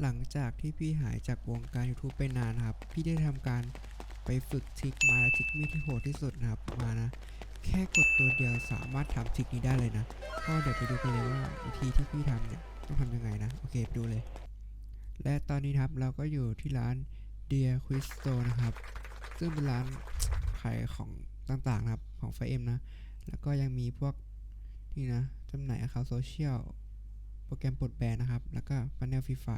หลังจากที่พี่หายจากวงการ YouTube ไปนานครับ พี่ได้ทำการไปฝึกทิกมาทิกมีดที่โหดที่สุดนะครับมานะ แค่กดตัวเดียวสามารถทำทิกนี้ได้เลยนะ ก็เดี๋ยวไปดูกันเลยว่าวิธีที่พี่ทำเนี่ย ต้องทำยังไงนะ โอเคไปดูเลย และตอนนี้ครับเราก็อยู่ที่ร้าน Dear Quiz Store นะครับ ซึ่งเป็นร้านขายของต่างๆนะครับของไฟเอ็มนะ แล้วก็ยังมีพวกนี่นะจำหน่ายอาคาโซเชียลโปรแกรมปลดแบนนะครับ แล้วก็พ a นเนลฟรีไฟ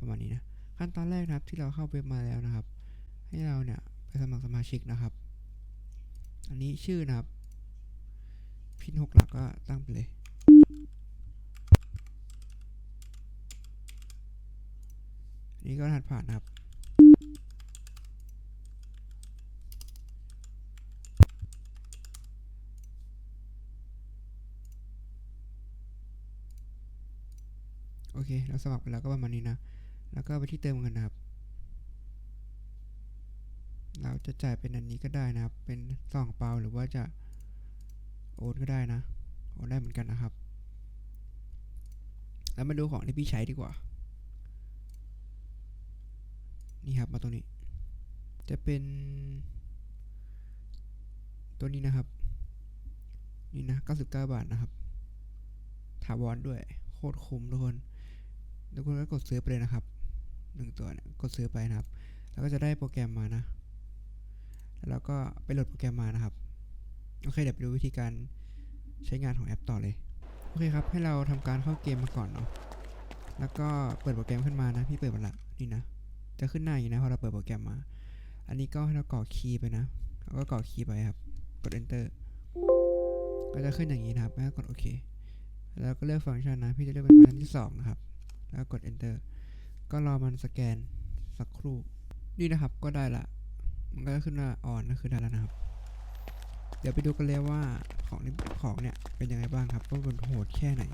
ประมาณนี้นะขั้นตอนแรกนะครับที่เราเข้าเว็บมาแล้วนะครับ ให้เราเนี่ยไปสมัครสมาชิกนะครับ อันนี้ชื่อนะครับ พินหกหลักก็ตั้งไปเลยนนี้ก็รหัสผ่านนะครับ โอเค เราสมัครไปแล้วก็ประมาณนี้นะ แล้วก็ไปที่เติมเงินนะครับ เราจะจ่ายเป็นอันนี้ก็ได้นะครับ เป็นสองเปาหรือว่าจะโอนก็ได้นะ โอนได้เหมือนกันนะครับ แล้วมาดูของที่พี่ใช้ดีกว่า นี่ครับมาตรงนี้ จะเป็นตัวนี้นะครับ นี่นะ 99 บาทนะครับถาวรด้วย โคตรคุ้มทุกคนทุกคนก็กดซื้อไปเลยนะครับ หนึ่งตัวเนี่ยกดซื้อไปนะครับ แล้วก็จะได้โปรแกรมมานะ แล้วก็ไปโหลดโปรแกรมมานะครับ โอเคเดี๋ยวไปดูวิธีการใช้งานของแอปต่อเลย โอเคครับ ให้เราทำการเข้าเกมมาก่อนเนาะ แล้วก็เปิดโปรแกรมขึ้นมานะ พี่เปิดมาละนี่นะ จะขึ้นหน้าอย่างนี้นะพอเราเปิดโปรแกรมมา อันนี้ก็ให้เรากรอกคีย์ไปนะแล้วก็กรอกคีย์ไปครับ กด enter ก็จะขึ้นอย่างนี้นะครับแล้วก็กดโอเค แล้วก็เลือกฟังก์ชันนะ พี่จะเลือกเป็นฟังก์ชันที่2นะครับ แล้วกด enter ก็รอมันสแกนสักครู่ นี่นะครับก็ได้ละ มันก็ขึ้นมาอ่อนก็คือได้แล้วนะครับ เดี๋ยวไปดูกันเลยว่าของนี่ของเนี่ยเป็นยังไงบ้างครับว่ามันโหดแค่ไหน